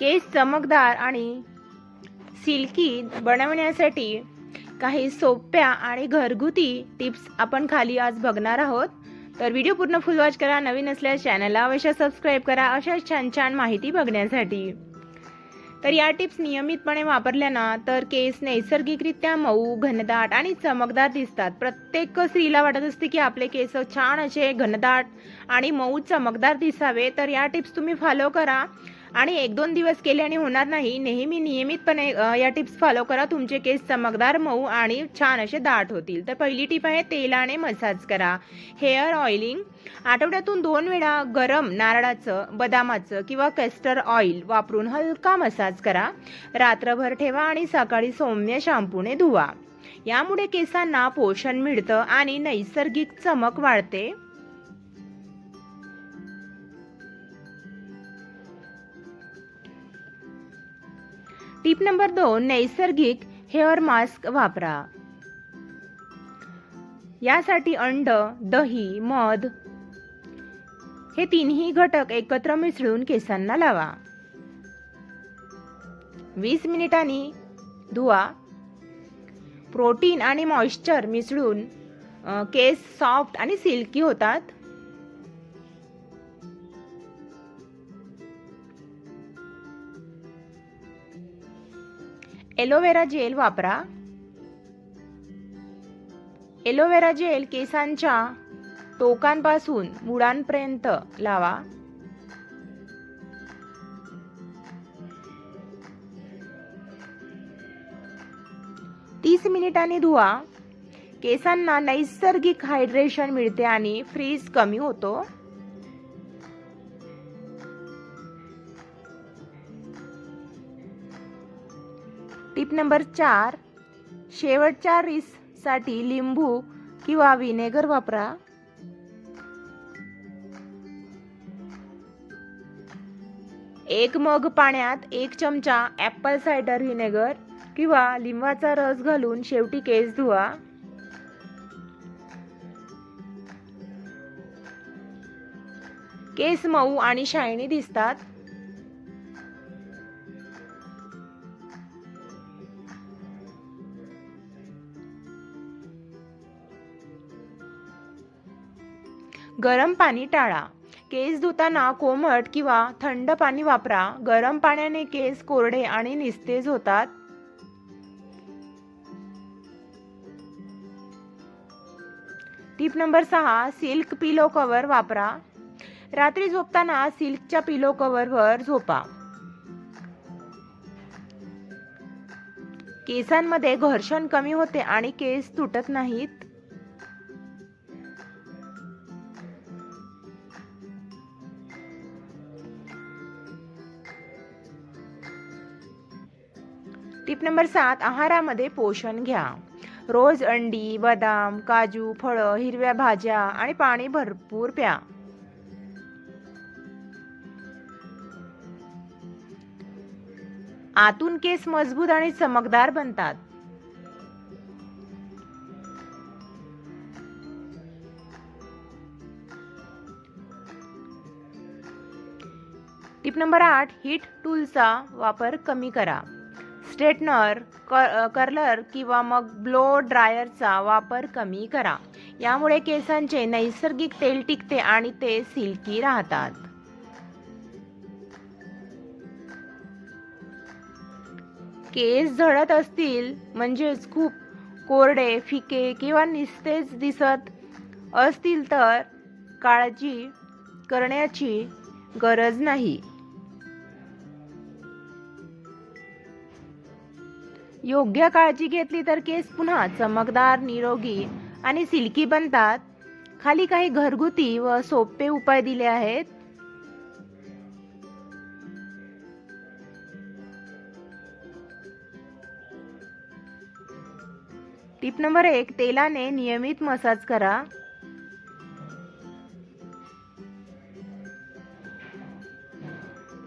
केस चमकदार आणि सिल्की बनवण्यासाठी काही सोप्या आणि घरगुती टिप्स आपण खाली आज बघणार आहोत. तर व्हिडिओ पूर्ण फुल वॉच करा नवीन असल्यास चॅनलला अवश्य सबस्क्राईब करा अशा छान छान माहिती बघण्यासाठी. तर या टिप्स नियमितपणे वापरल्या ना तर केस नैसर्गिकरित्या मऊ घनदाट आणि चमकदार दिसतात. प्रत्येक स्त्रीला वाटत असते की आपले केस छान असे घनदाट आणि मऊ चमकदार दिसावे. तर या टिप्स तुम्ही फॉलो करा. आणि एक दोन दिवस केले आणि होणार नाही. नेहमी नियमितपणे या टिप्स फॉलो करा. तुमचे केस चमकदार मऊ आणि छान असे दाट होतील. तर पहिली टीप आहे तेलाने मसाज करा. Hair oiling. आठवड्यातून दोन वेळा गरम नारळाचं बदामाचं किंवा कॅस्टर ऑइल वापरून हलका मसाज करा. रात्रभर ठेवा आणि सकाळी सौम्य शॅम्पूने धुवा. यामुळे केसांना पोषण मिळतं आणि नैसर्गिक चमक वाढते. टिप नंबर दोन नैसर्गिक हेअर मास्क वापरा. यासाठी अंड दही मध हे तिन्ही घटक एकत्र मिसळून केसांना लावा. वीस मिनिटांनी धुवा. प्रोटीन आणि मॉइश्चर मिसळून केस सॉफ्ट आणि सिल्की होतात. एलोवेरा जेल वापरा. एलोवेरा जेल केसांच्या टोकांपासून मुळांपर्यंत लावा. तीस मिनिटांनी धुवा. केसांना नैसर्गिक हायड्रेशन मिळते आणि फ्रीज कमी होतो. टिप नंबर चार. शेवटच्या रिससाठी लिंबू किंवा विनेगर वापरा. एक मग पाण्यात एक चमचा ॲपल सायडर व्हिनेगर किंवा लिंबाचा रस घालून शेवटी केस धुवा. केस मऊ आणि शायनी दिसतात. गरम पाणी टाळा. केस धुताना कोमट किंवा थंड पाणी वापरा. गरम पाण्याने केस कोरडे आणि निस्तेज होतात. टिप नंबर सहा सिल्क पिलो कवर वापरा. रात्री झोपताना सिल्कच्या पिलो कव्हरवर झोपा. केसांमध्ये घर्षण कमी होते आणि केस तुटत नाहीत. टिप नंबर सात आहारामध्ये पोषण घ्या. रोज अंडी बदाम काजू फळं हिरव्या भाज्या आणि पाणी भरपूर प्या. आतून केस मजबूत आणि चमकदार बनतात. टिप नंबर आठ हीट टूलचा वापर कमी करा. स्ट्रेटनर कर्लर किंवा मग ब्लो ड्रायरचा वापर कमी करा. यामुळे केसांचे नैसर्गिक तेल टिकते आणि ते सिल्की राहतात. केस झडत असतील म्हणजेच खूप कोरडे फिके किंवा निस्तेज दिसत असतील तर काळजी करण्याची गरज नाही. योग्य काळजी घेतली तर केस पुन्हा चमकदार निरोगी आणि सिल्की बनतात. खाली काही घरगुती व सोपे उपाय दिले आहेत. टिप नंबर एक तेलाने नियमित मसाज करा.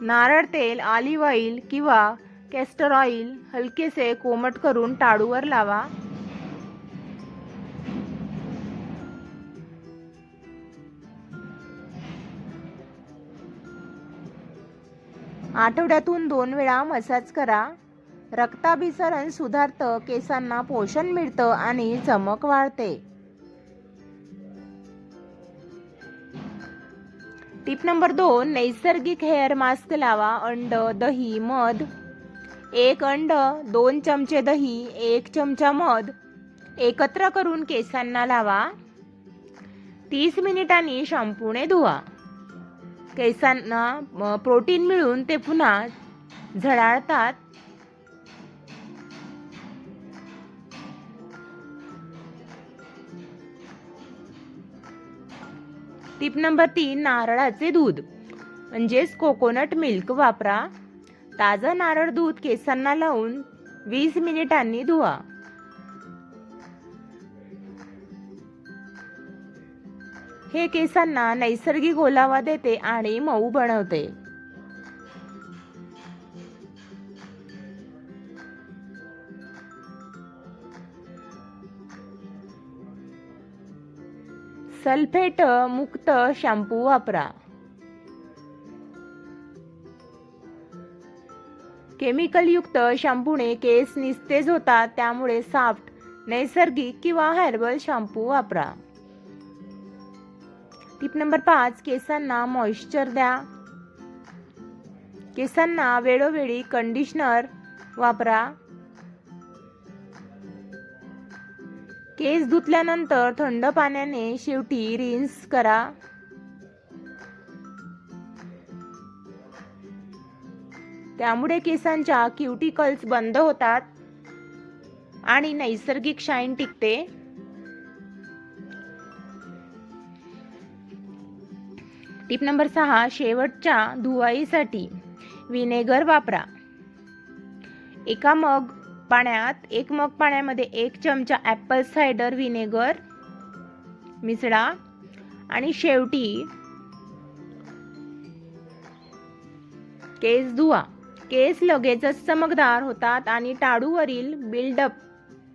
नारळ तेल ऑलिव्ह ऑइल किंवा कॅस्टर ऑइल हलकेसे कोमट करून टाळूवर लावा. आठवड्यातून दोन वेळा मसाज करा. रक्ताभिसरण सुधारतं केसांना पोषण मिळतं आणि चमक वाढते. टिप नंबर दोन नैसर्गिक हेअर मास्क लावा. अंड दही मध एक अंड दोन चमचे दही एक चमचा मध. एकत्र करून केसांना लावा. तीस मिनिटांनी शॅम्पूने धुवा. केसांना प्रोटीन मिळून ते पुन्हा झळाळतात. टिप नंबर तीन नारळाचे दूध. म्हणजेच कोकोनट मिल्क वापरा. ताजं नारळ दूध केसांना लावून वीस मिनिटांनी धुवा. हे केसांना नैसर्गिक ओलावा देते आणि मऊ बनवते. सल्फेट मुक्त शॅम्पू वापरा. केमिकलयुक्त शॅम्पूने केस निस्तेज होतात त्यामुळे साफ्ट नैसर्गिक किंवा हर्बल शॅम्पू वापरा. टिप नंबर पाच केसांना मॉइश्चर द्या. केसांना वेळोवेळी कंडिशनर वापरा. केस धुतल्यानंतर थंड पाण्याने शेवटी रिन्स करा. त्यामुळे केसांच्या क्युटिकल्स बंद होतात आणि नैसर्गिक शाईन टिकते. टिप नंबर सहा शेवटच्या धुवाईसाठी विनेगर वापरा. एका मग पाण्यात एक मग पाण्यामध्ये एक चमचा ॲपल सायडर विनेगर मिसळा आणि शेवटी केस धुवा. केस लगेचच चमकदार होतात आणि टाळूवरील बिल्डअप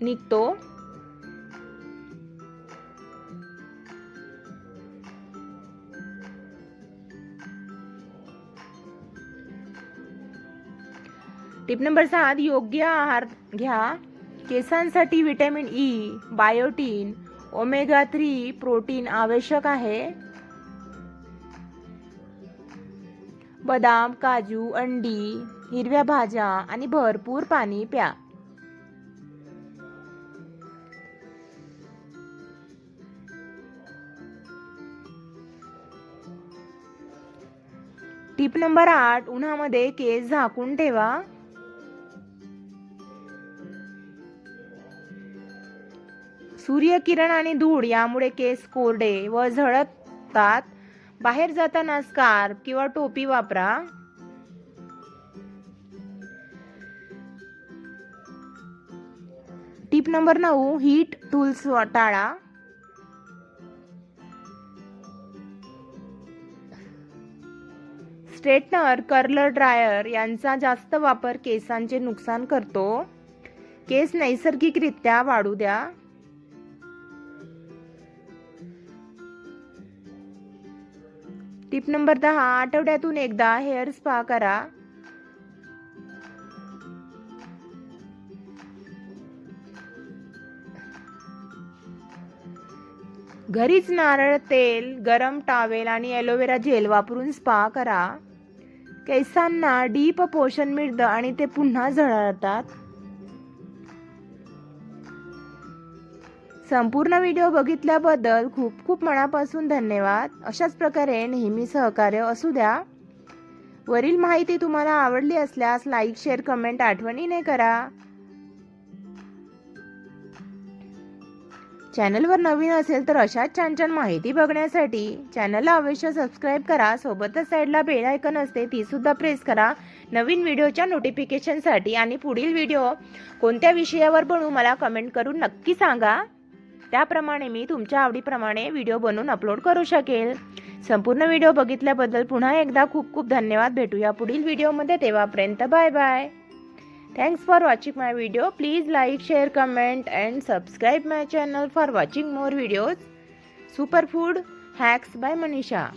निघतो. टिप नंबर सात योग्य आहार घ्या. केसांसाठी vitamin E biotin omega three protein आवश्यक आहे. बदाम काजू अंडी हिरव्या भाज्या आणि भरपूर पाणी प्या. टिप नंबर आठ उन्हामध्ये केस झाकून ठेवा. सूर्यकिरण आणि धूळ यामुळे केस कोरडे व झळतात बाहेर जाताना स्कार्फ किंवा टोपी वापरा. टिप नंबर नऊ हीट टूल्स टाळा. स्ट्रेटनर कर्लर ड्रायर यांचा जास्त वापर केसांचे नुकसान करतो. केस नैसर्गिकरित्या वाढू द्या. टिप नंबर दहा आठवड्यातून एकदा हेअर स्पा करा. घरीच नारळ तेल गरम टावेल आणि ॲलोवेरा जेल वापरून स्पा करा. केसांना डीप पोषण मिळतं आणि ते पुन्हा झळाळतात. संपूर्ण व्हिडिओ बघितल्याबद्दल खूप खूप मनापासून धन्यवाद. अशाच प्रकारे नेहमी सहकार्य असू द्या. वरील माहिती तुम्हाला आवडली असल्यास लाईक शेअर कमेंट आठवणीने करा. चॅनलवर नवीन असेल तर अशाच छान छान माहिती बघण्यासाठी चॅनलला अवश्य सबस्क्राईब करा. सोबतच साईडला बेल आयकन असते ती सुद्धा प्रेस करा. नवीन व्हिडिओच्या नोटिफिकेशनसाठी आणि पुढील व्हिडिओ कोणत्या विषयावर बनवू मला कमेंट करून नक्की सांगा. त्याप्रमाणे मी तुमच्या आवडीप्रमाणे व्हिडिओ बनवून अपलोड करू शकेल. संपूर्ण व्हिडिओ बघितल्याबद्दल पुन्हा एकदा खूप खूप धन्यवाद. भेटूया पुढील व्हिडिओमध्ये. तेव्हापर्यंत bye bye. Thanks for watching my video. Please like, share, comment and subscribe my channel for watching more videos. Superfood Hacks by Manisha.